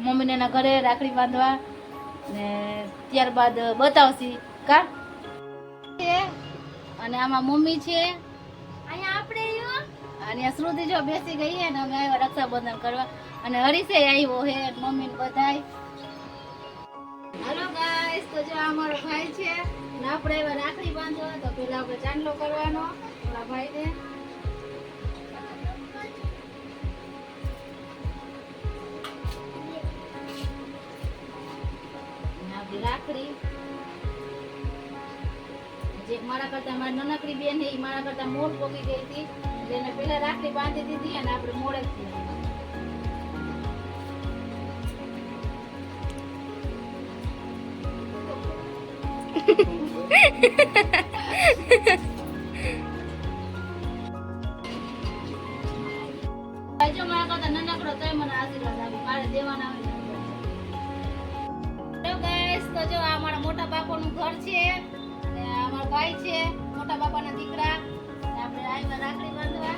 મમ્મીને એના ઘરે રાખડી બાંધવા ને ત્યારબાદ બતાવશી કા? અને આમાં મમ્મી છે. અહીંયા આપણે અને શ્રુતિ જો બેસી ગઈ છે ને અમે આવ્યા રક્ષાબંધન કરવા. અને હરીશે આવ્યો હે મમ્મી ને બધાય. હલો ગાઈસ તો જો અમારો ભાઈ છે ને આપણે એવા રાખડી બાંધવા તો પેલા આપણે ચાંદલો કરવાનો. આપણા ભાઈને. રાખડી. જે મારા કરતા મારી નાનકડી બેન એ મારા કરતા મોડ પોકી ગઈ હતી. એટલે એને પેલા રાખડી બાંધી દીધી અને આપણે મોડે જો મારા કરતા નાનકડો તો મને આશીર્વાદ આપી. મારે દેવાના આવે તો જો આ અમારા મોટા બાપાનું ઘર છે અને આ અમારો ભાઈ છે મોટા બાપાના દીકરા. અને આપણે આવ્યા રાખડી બાંધવા.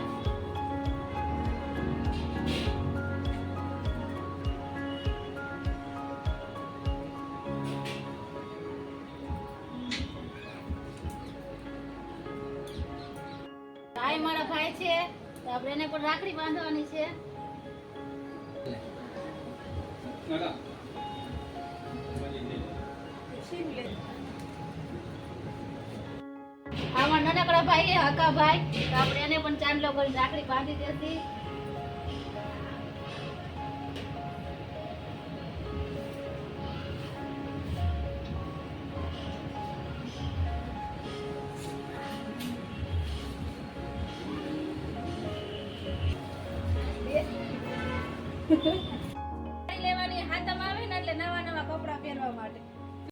ભાઈ મારા ભાઈ છે આપણે એને પણ રાખડી બાંધવાની છે. નાનકડા ભાઈ એ હકા ભાઈ. આપણે એને પણ ચાંદલો કરી રાખડી બાંધી દેતી લેવાની હાથમાં આવે ને એટલે નવા નવા કપડાં પહેરવા માટે.